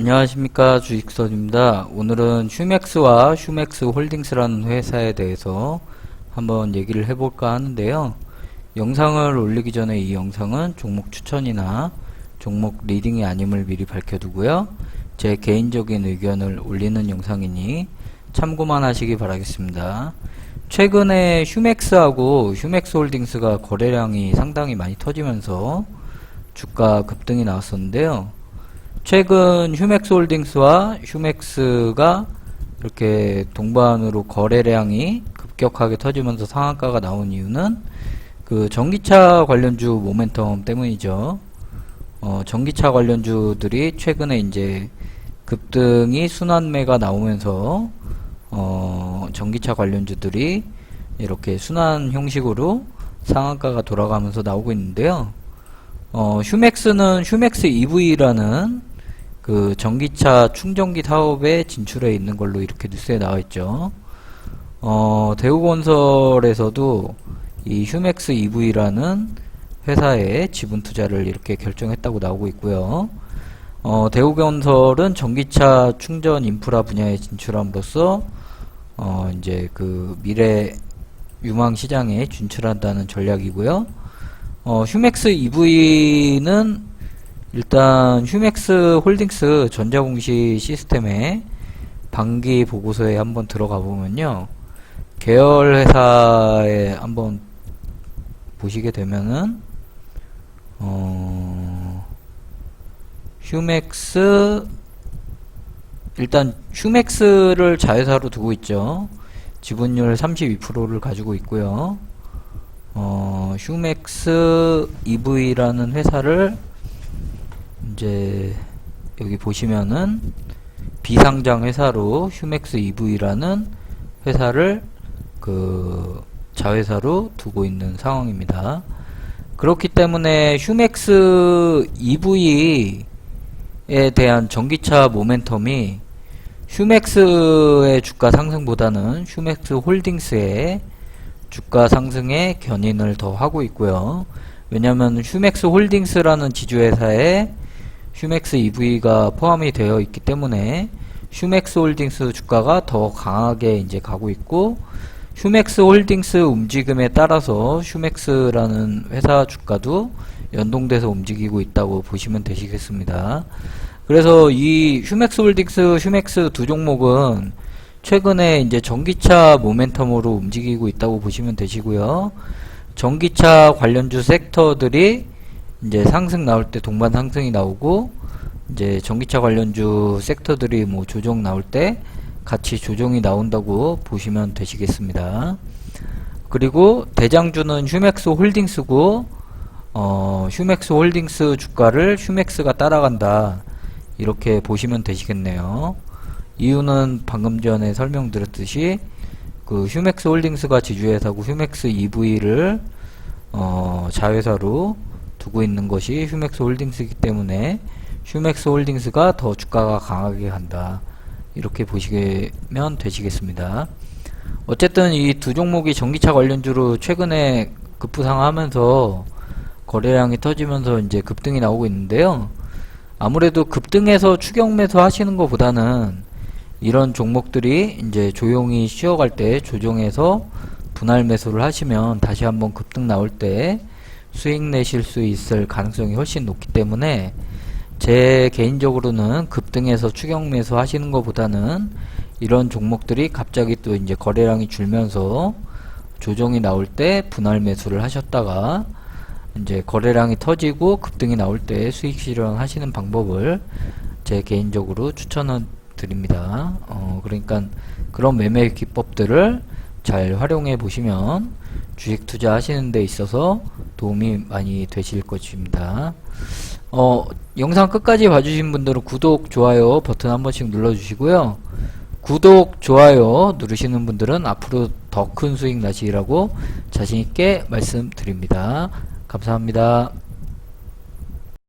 안녕하십니까 주식선입니다. 오늘은 슈맥스와 슈맥스 홀딩스라는 회사에 대해서 한번 얘기를 해볼까 하는데요. 영상을 올리기 전에 이 영상은 종목 추천이나 종목 리딩이 아님을 미리 밝혀두고요. 제 개인적인 의견을 올리는 영상이니 참고만 하시기 바라겠습니다. 최근에 슈맥스하고 슈맥스 홀딩스가 거래량이 상당히 많이 터지면서 주가 급등이 나왔었는데요. 최근 휴맥스 홀딩스와 휴맥스가 이렇게 동반으로 거래량이 급격하게 터지면서 상한가가 나온 이유는 그 전기차 관련주 모멘텀 때문이죠. 어, 전기차 관련주들이 최근에 이제 급등이 순환매가 나오면서 어, 전기차 관련주들이 이렇게 순환 형식으로 상한가가 돌아가면서 나오고 있는데요. 어, 휴맥스는 휴맥스 EV라는 그 전기차 충전기 사업에 진출해 있는 걸로 이렇게 뉴스에 나와 있죠. 어, 대우건설에서도 이 휴맥스 EV라는 회사에 지분 투자를 이렇게 결정했다고 나오고 있고요. 어, 대우건설은 전기차 충전 인프라 분야에 진출함으로써 어, 이제 그 미래 유망 시장에 진출한다는 전략이고요. 어, 휴맥스 EV는 일단 휴맥스 홀딩스 전자공시 시스템에 반기 보고서에 한번 들어가 보면요. 계열 회사에 한번 보시게 되면은 어 휴맥스 일단 휴맥스를 자회사로 두고 있죠. 지분율 32%를 가지고 있고요. 어, 휴맥스 EV라는 회사를 이제 여기 보시면은 비상장 회사로 휴맥스 EV라는 회사를 그 자회사로 두고 있는 상황입니다. 그렇기 때문에 휴맥스 EV에 대한 전기차 모멘텀이 휴맥스의 주가 상승보다는 휴맥스 홀딩스의 주가 상승에 견인을 더 하고 있고요. 왜냐하면 휴맥스 홀딩스라는 지주회사에 휴맥스 EV가 포함이 되어 있기 때문에 휴맥스 홀딩스 주가가 더 강하게 이제 가고 있고 휴맥스 홀딩스 움직임에 따라서 휴맥스라는 회사 주가도 연동돼서 움직이고 있다고 보시면 되시겠습니다. 그래서 이 휴맥스 홀딩스, 휴맥스 두 종목은 최근에 이제 전기차 모멘텀으로 움직이고 있다고 보시면 되시고요. 전기차 관련주 섹터들이 이제 상승 나올 때 동반 상승이 나오고 이제 전기차 관련주 섹터들이 뭐 조정 나올 때 같이 조정이 나온다고 보시면 되시겠습니다. 그리고 대장주는 휴맥스 홀딩스고 어, 휴맥스 홀딩스 주가를 휴맥스가 따라간다. 이렇게 보시면 되시겠네요. 이유는 방금 전에 설명드렸듯이 그 휴맥스 홀딩스가 지주회사고 휴맥스 EV를 어, 자회사로 두고 있는 것이 휴맥스 홀딩스이기 때문에 휴맥스 홀딩스가 더 주가가 강하게 간다. 이렇게 보시면 되시겠습니다. 어쨌든 이 두 종목이 전기차 관련주로 최근에 급부상하면서 거래량이 터지면서 이제 급등이 나오고 있는데요. 아무래도 급등해서 추격 매수 하시는 것보다는 이런 종목들이 이제 조용히 쉬어갈 때 조정해서 분할 매수를 하시면 다시 한번 급등 나올 때 수익 내실 수 있을 가능성이 훨씬 높기 때문에 제 개인적으로는 급등해서 추격 매수 하시는 것보다는 이런 종목들이 갑자기 또 이제 거래량이 줄면서 조정이 나올 때 분할 매수를 하셨다가 이제 거래량이 터지고 급등이 나올 때 수익 실현 하시는 방법을 제 개인적으로 추천을 드립니다. 어, 그러니까 그런 매매 기법들을 잘 활용해 보시면 주식 투자하시는 데 있어서 도움이 많이 되실 것입니다. 어, 영상 끝까지 봐주신 분들은 구독, 좋아요 버튼 한 번씩 눌러주시고요. 구독, 좋아요 누르시는 분들은 앞으로 더 큰 수익 나시라고 자신있게 말씀드립니다. 감사합니다.